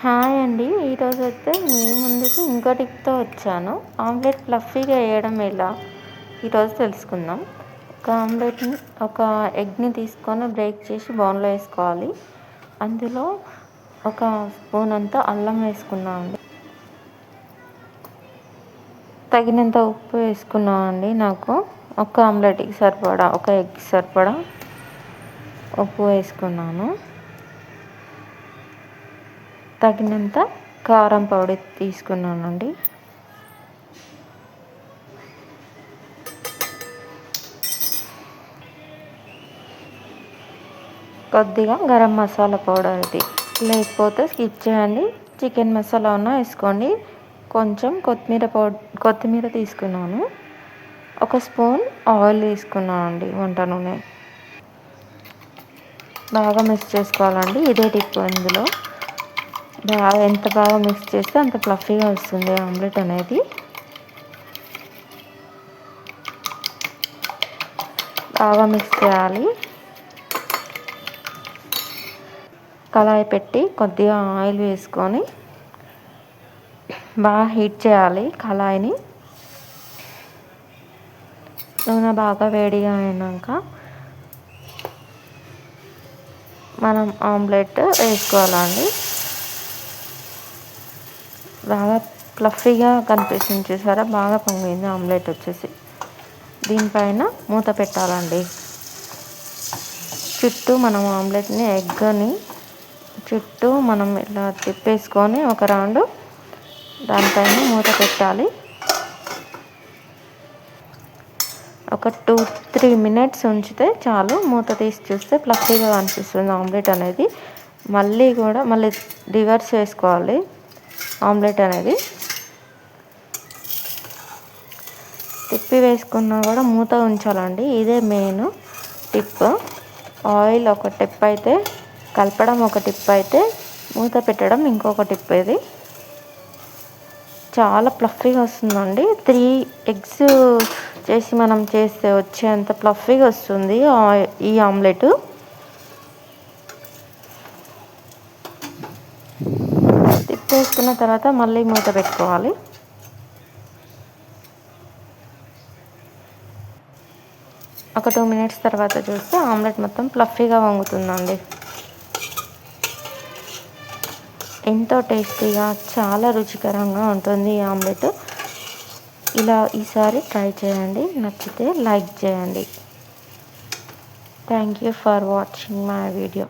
Hi అండి. ఈరోజు అయితే మీ ముందుకి ఇంకో టిప్తో వచ్చాను. ఆమ్లెట్ ఫ్లఫీగా వేయడం ఎలా? ఈరోజు తెలుసుకుందాం. ఒక ఆమ్లెట్ని ఒక ఎగ్ని తీసుకొని బ్రేక్ చేసి బౌన్లో వేసుకోవాలి. అందులో ఒక స్పూన్ అంతా అల్లం వేసుకున్నాం అండి. తగినంత ఉప్పు వేసుకున్నాం అండి నాకు. ఒక ఆమ్లెట్కి సరిపడా ఒక ఎగ్ సరిపడా ఉప్పు వేసుకున్నాను. తగినంత కారం పౌడర్ తీసుకున్నానండి. కొద్దిగా గరం మసాలా పౌడర్ ఇది. లేకపోతే స్కిప్ చేయండి. చికెన్ మసాలా ఉన్న వేసుకోండి. కొంచెం కొత్తిమీర పౌడర్ కొత్తిమీర తీసుకున్నాను. ఒక స్పూన్ ఆయిల్ తీసుకున్నాను అండి వంట నూనె. బాగా మిక్స్ చేసుకోవాలండి. ఇదే టిప్ ఇందులో. బాగా ఎంత బాగా మిక్స్ చేస్తే అంత ఫ్లఫీగా వస్తుంది ఆమ్లెట్ అనేది. బాగా మిక్స్ చేయాలి. కళాయి పెట్టి కొద్దిగా ఆయిల్ వేసుకొని బాగా హీట్ చేయాలి కళాయిని. నూనె బాగా వేడిగా అయినాక మనం ఆమ్లెట్ వేసుకోవాలండి. బాగా ఫ్లఫీగా కనిపిస్తుంది చూసారా? బాగా పొంగింది ఆమ్లెట్ వచ్చేసి. దీనిపైన మూత పెట్టాలండి. చుట్టూ మనం ఆమ్లెట్ని ఎగ్గని చుట్టూ మనం ఇలా తిప్పేసుకొని ఒక రౌండ్ దానిపైన మూత పెట్టాలి. ఒక టూ త్రీ మినిట్స్ ఉంచితే చాలు మూత తీసి చూస్తే ఫ్లఫీగా కనిపిస్తుంది ఆమ్లెట్ అనేది. మళ్ళీ కూడా మళ్ళీ రివర్స్ వేసుకోవాలి ఆమ్లెట్ అనేది తిప్పి వేసుకున్నా కూడా మూత ఉంచాలండి. ఇదే మెయిన్ టిప్. ఆయిల్ ఒక టిప్ అయితే కలపడం ఒక టిప్ అయితే మూత పెట్టడం ఇంకొక టిప్ ఇది. చాలా ప్లఫీగా వస్తుందండి. త్రీ ఎగ్స్ చేసి మనం చేస్తే వచ్చేంత ప్లఫీగా వస్తుంది ఈ ఆమ్లెట్. చేసుకున్న తర్వాత మళ్ళీ మూత పెట్టుకోవాలి. ఒక టూ మినిట్స్ తర్వాత చూస్తే ఆమ్లెట్ మొత్తం ఫ్లఫీగా వంగుతుందండి. ఎంతో టేస్టీగా చాలా రుచికరంగా ఉంటుంది ఈ ఆమ్లెట్. ఇలా ఈసారి ట్రై చేయండి. నచ్చితే లైక్ చేయండి. Thank you for watching my video